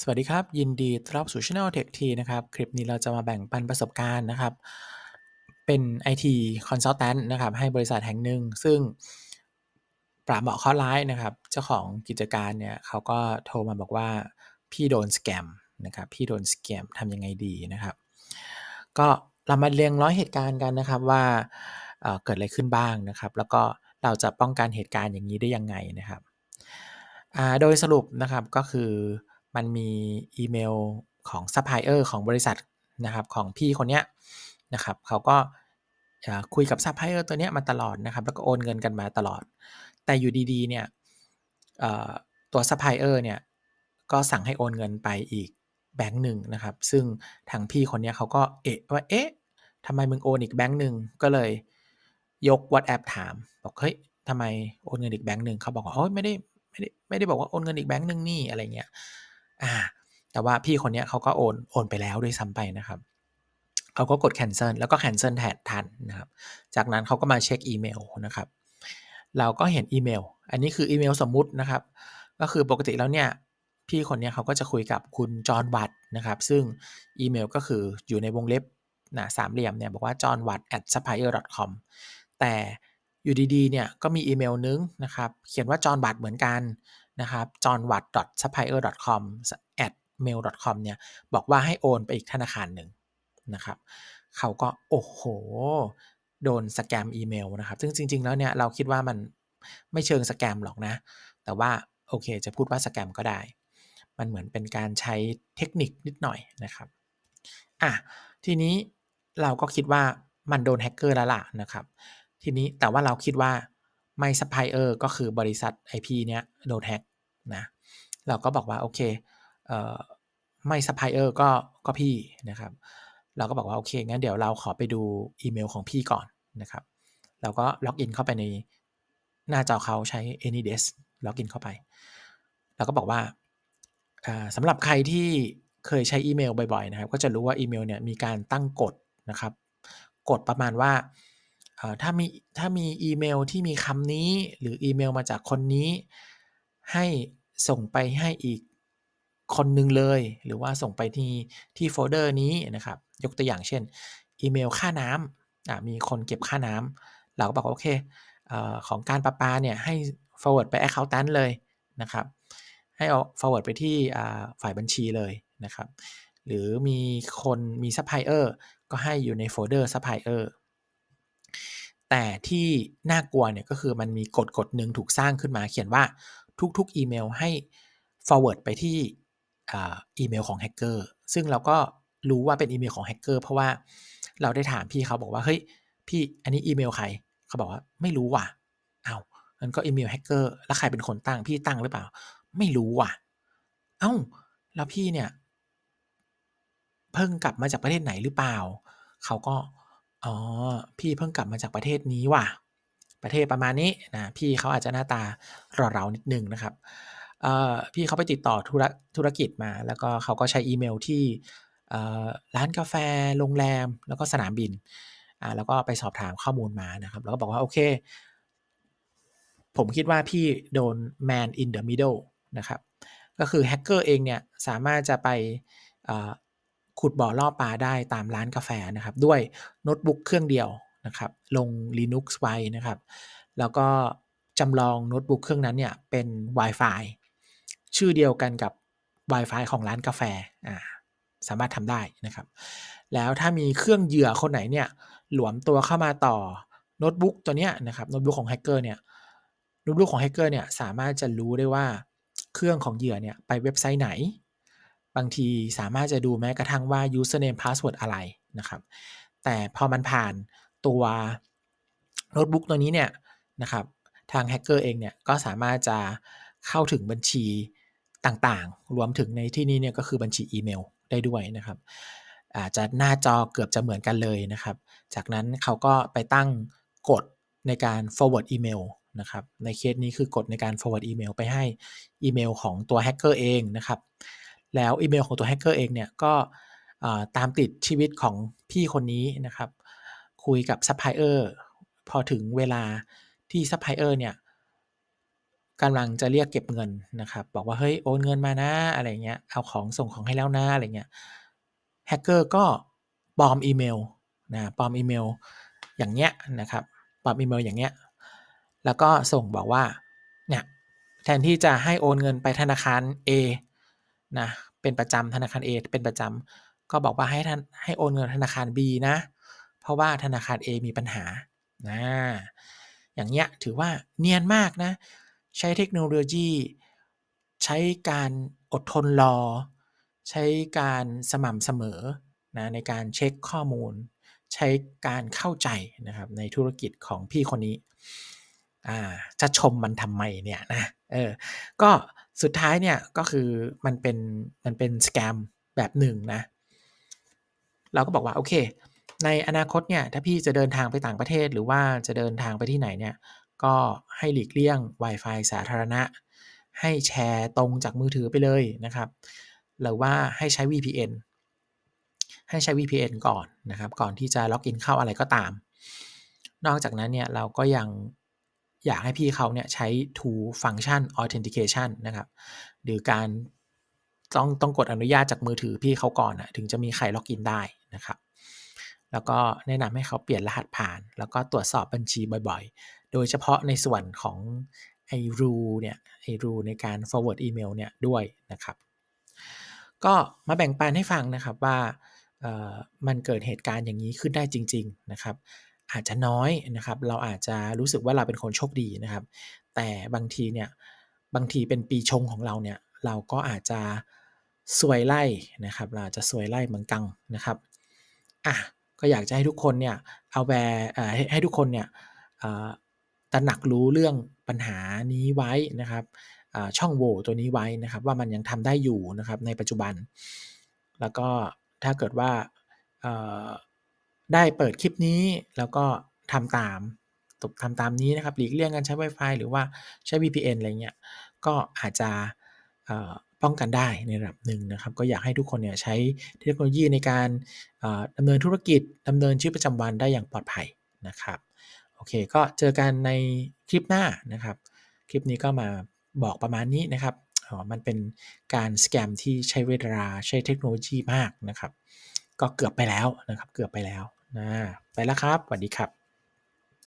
สวัสดีครับ ยินดีต้อนรับสู่ช่อง Tech Tea นะครับ คลิปนี้เราจะมาแบ่งปันประสบการณ์นะครับ เป็น IT Consultant นะครับ ให้บริษัทแห่งหนึ่ง ซึ่งปราบเหมาะเคราะห์ร้ายนะครับ เจ้าของกิจการเนี่ยเขาก็โทรมาบอกว่า พี่โดนสแกมนะครับ พี่โดนสแกมทำยังไงดีนะครับ ก็เรามาเรียงร้อยเหตุการณ์กันนะครับว่าเเกิดอะไรขึ้นบ้างนะครับ แล้วก็เราจะป้องกันเหตุการณ์อย่างนี้ได้ยังไงนะครับโดยสรุปนะครับก็คือ มันมีอีเมลของซัพพลายเออร์ของบริษัทนะครับของพี่คนเนี้ยนะครับเขาก็คุยกับซัพพลายเออร์ตัวเนี้ยมาตลอดนะครับ แล้วก็โอนเงินกันมาตลอด แต่อยู่ดีๆเนี่ยตัวซัพพลายเออร์เนี่ยก็สั่งให้โอนเงินไปอีกแบงค์หนึ่งนะครับ ซึ่งทางพี่คนเนี้ยเขาก็เอะว่าเอ๊ะทำไมมึงโอนอีกแบงค์หนึ่งก็เลยยก WhatsApp ถาม บอกเฮ้ยทำไมโอนเงินอีกแบงค์หนึ่งเขาบอกว่าโอ้ยไม่ได้ไม่ได้ไม่ได้บอกว่าโอนเงินอีกแบงค์หนึ่งนี่อะไรเงี้ย อ่า แต่ว่าพี่คนนี้เขาก็โอนโอนไปแล้วด้วยซ้ำไปนะครับเขาก็กด cancel แล้วก็ cancel แทนทันนะครับ จากนั้นเขาก็มาเช็คอีเมลนะครับ เราก็เห็นอีเมล อันนี้คืออีเมลสมมุตินะครับ ก็คือปกติแล้วเนี่ยพี่คนนี้เขาก็จะคุยกับคุณจอห์นวัตนะครับ ซึ่งอีเมลก็คืออยู่ในวงเล็บนะสามเหลี่ยมเนี่ยบอกว่า john watt at supplier com แต่อยู่ดีๆเนี่ยก็มีอีเมลนึงนะครับ เขียนว่า john watt เหมือนกัน นะครับ john watt supplier com at mail com เนี่ยบอกว่าให้โอนไปอีกธนาคารหนึ่งนะครับเขาก็โอ้โห โดนสแกมอีเมลนะครับซึ่งจริง ๆ แล้วเนี่ยเราคิดว่ามันไม่เชิงสแกมหรอกนะ แต่ว่าโอเคจะพูดว่าสแกมก็ได้ มันเหมือนเป็นการใช้เทคนิคนิดหน่อยนะครับอะทีนี้เราก็คิดว่ามันโดนแฮกเกอร์แล้วล่ะนะครับ ทีนี้แต่ว่าเราคิดว่า ไม่ซัพพลายเออร์ก็คือบริษัท IP เนี้ยโดนแฮกนะเราก็บอกว่าโอเคเอ่อไม่ซัพพลายเออร์ก็ก็พี่นะครับ เราก็บอกว่าโอเคงั้นเดี๋ยวเราขอไปดูอีเมลของพี่ก่อนนะครับ เราก็ล็อกอินเข้าไปในหน้าจอเขาใช้ AnyDesk ล็อกอินเข้าไป เราก็บอกว่าสำหรับใครที่เคยใช้อีเมลบ่อยๆนะครับ ก็จะรู้ว่าอีเมลเนี่ยมีการตั้งกฎนะครับ กฎประมาณว่า ถ้ามี ถ้ามีอีเมลที่มีคำนี้ หรืออีเมลมาจากคนนี้ ให้ส่งไปให้อีกคนหนึ่งเลย หรือว่าส่งไปที่ ที่โฟลเดอร์นี้นะครับ ยกตัวอย่างเช่น อีเมลค่าน้ำมีคนเก็บค่าน้ำ เราก็บอกโอเคอของการประปาเนี่ย ให้ forward ไป accountant เลยนะครับ ให้เอา forward ไปที่ฝ่ายบัญชีเลยนะครับ หรือมีคน มี supplier ก็ให้อยู่ในโฟลเดอร์ supplier แต่ที่น่ากลัวเนี่ยก็คือมันมีกฎกฎหนึ่งถูกสร้างขึ้นมาเขียนว่าทุกๆอีเมลให้ forward ไปที่อีเมลของแฮกเกอร์ซึ่งเราก็รู้ว่าเป็นอีเมลของแฮกเกอร์เพราะว่าเราได้ถามพี่เขาบอกว่าเฮ้ยพี่อันนี้อีเมลใครเขาบอกว่าไม่รู้ว่ะเอา้ามันก็อีเมลแฮกเกอร์แล้วใครเป็นคนตั้งพี่ตั้งหรือเปล่า ไม่รู้ว่ะ เอา้า แล้วพี่เนี่ย เพิ่งกลับมาจากประเทศไหนหรือเปล่า เขาก็ อ๋อ พี่เพิ่งกลับมาจากประเทศนี้ว่ะ ประเทศประมาณนี้นะ พี่เขาอาจจะหน้าตาเราๆนิดนึงนะครับพี่เขาไปติดต่อธุรธุรกิจมา แล้วก็เขาก็ใช้อีเมลที่ร้านกาแฟ โรงแรม แล้วก็สนามบินแล้วก็ไปสอบถามข้อมูลมานะครับ แล้วก็บอกว่า โอเค ผมคิดว่าพี่โดน man in the middle นะครับ ก็คือแฮกเกอร์เองเนี่ย สามารถจะไป ขุดบ่อล่อปลาได้ตามร้านกาแฟนะครับ ด้วยโน้ตบุ๊กเครื่องเดียวนะครับ ลง Linux ไว้นะครับ แล้วก็จำลองโน้ตบุ๊กเครื่องนั้นเนี่ยเป็น Wi-Fi ชื่อเดียวกันกับ Wi-Fi ของร้านกาแฟอ่าสามารถทำได้นะครับ แล้วถ้ามีเครื่องเหยื่อคนไหนเนี่ยหลวมตัวเข้ามาต่อโน้ตบุ๊กตัวเนี้ยนะครับโน้ตบุ๊กของแฮกเกอร์เนี่ยโน้ตบุ๊กของแฮกเกอร์เนี่ยสามารถจะรู้ได้ว่าเครื่องของเหยื่อเนี่ยไปเว็บไซต์ไหน บางทีสามารถจะดูแม้กระทั่งว่า username password อะไรนะครับ แต่พอมันผ่านตัวโน้ตบุ๊กตัวนี้เนี่ยนะครับ ทางแฮกเกอร์เองเนี่ยก็สามารถจะเข้าถึงบัญชีต่างๆ รวมถึงในที่นี้เนี่ยก็คือบัญชีอีเมลได้ด้วยนะครับอาจจะหน้าจอเกือบจะเหมือนกันเลยนะครับ จากนั้นเขาก็ไปตั้งกฎในการ forward email นะครับ ในเคสนี้คือกฎในการ forward email ไปให้อีเมลของตัวแฮกเกอร์เองนะครับ แล้วอีเมลของตัวแฮกเกอร์เองเนี่ยก็ตามติดชีวิตของพี่คนนี้นะครับ คุยกับซัพพลายเออร์พอถึงเวลาที่ซัพพลายเออร์เนี่ยกำลังจะเรียกเก็บเงินนะครับ บอกว่าเฮ้ยโอนเงินมานะอะไรเงี้ยเอาของส่งของให้แล้วนะอะไรเงี้ยแฮกเกอร์ก็ปลอมอีเมลนะปลอมอีเมลอย่างเงี้ยนะครับปลอมอีเมลอย่างเงี้ยแล้วก็ส่งบอกว่าเนี่ยแทนที่จะให้โอนเงินไปธนาคาร A นะเป็นประจำธนาคาร A เป็นประจำก็บอกว่าให้ท่านให้โอนเงินธนาคาร B นะ เพราะว่าธนาคาร A มีปัญหานะอย่างเงี้ยถือว่าเนียนมากนะ ใช้เทคโนโลยี ใช้การอดทนรอ ใช้การสม่ำเสมอนะในการเช็คข้อมูล ใช้การเข้าใจนะครับในธุรกิจของพี่คนนี้ อ่าจะชมมันทำไมเนี่ยนะเออก็สุดท้ายเนี่ยก็คือมันเป็นมันเป็นสแกมแบบหนึ่งนะเราก็บอกว่าโอเค ในอนาคตเนี่ยถ้าพี่จะเดินทางไปต่างประเทศหรือว่าจะเดินทางไปที่ไหนเนี่ยก็ให้หลีกเลี่ยง Wi-Fi สาธารณะ ให้แชร์ตรงจากมือถือไปเลยนะครับหรือว่าให้ใช้ VPN ให้ใช้ VPN ก่อนนะครับ ก่อนที่จะล็อกอินเข้าอะไรก็ตาม นอกจากนั้นเนี่ยเราก็ยัง อยากให้พี่เขาเนี่ยใช้ two function authentication นะครับหรือการต้องต้องกดอนุญาตจากมือถือพี่เขาก่อนนะถึงจะมีใครล็อกอินได้นะครับแล้วก็แนะนำให้เขาเปลี่ยนรหัสผ่าน แล้วก็ตรวจสอบบัญชีบ่อยๆ โดยเฉพาะในส่วนของไอรูเนี่ยไอรูในการ forward email เนี่ยด้วยนะครับ ก็มาแบ่งปันให้ฟังนะครับว่ามันเกิดเหตุการณ์อย่างนี้ขึ้นได้จริง ๆนะครับ อาจจะน้อยนะครับ เราอาจจะรู้สึกว่าเราเป็นคนโชคดีนะครับ แต่บางทีเนี่ยบางทีเป็นปีชงของเราเนี่ยเราก็อาจจะสวยไล่นะครับ เราจะสวยไล่เหมือนกังนะครับอะก็อยากจะให้ทุกคนเนี่ยเอาแวร์ให้ให้ทุกคนเนี่ยตระหนักรู้เรื่องปัญหานี้ไว้นะครับช่องโหว่ตัวนี้ไว้นะครับ ว่ามันยังทำได้อยู่นะครับในปัจจุบัน แล้วก็ถ้าเกิดว่า ได้เปิดคลิปนี้แล้วก็ทำตามตกทำตามนี้นะครับหลีกเลี่ยงการใช้ Wi-Fi หรือว่าใช้ VPN อะไรเงี้ยก็อาจจะป้องกันได้ในระดับหนึ่งนะครับ ก็อยากให้ทุกคนเนี่ยใช้เทคโนโลยีในการดำเนินธุรกิจดำเนินชีวิตประจำวันได้อย่างปลอดภัยนะครับโอเคก็เจอกันในคลิปหน้านะครับ คลิปนี้ก็มาบอกประมาณนี้นะครับมันเป็นการสแกมที่ใช้เวลาใช้เทคโนโลยีมากนะครับ ก็เกือบไปแล้วนะครับ เกือบไปแล้ว นะไปแล้วครับสวัสดีครับ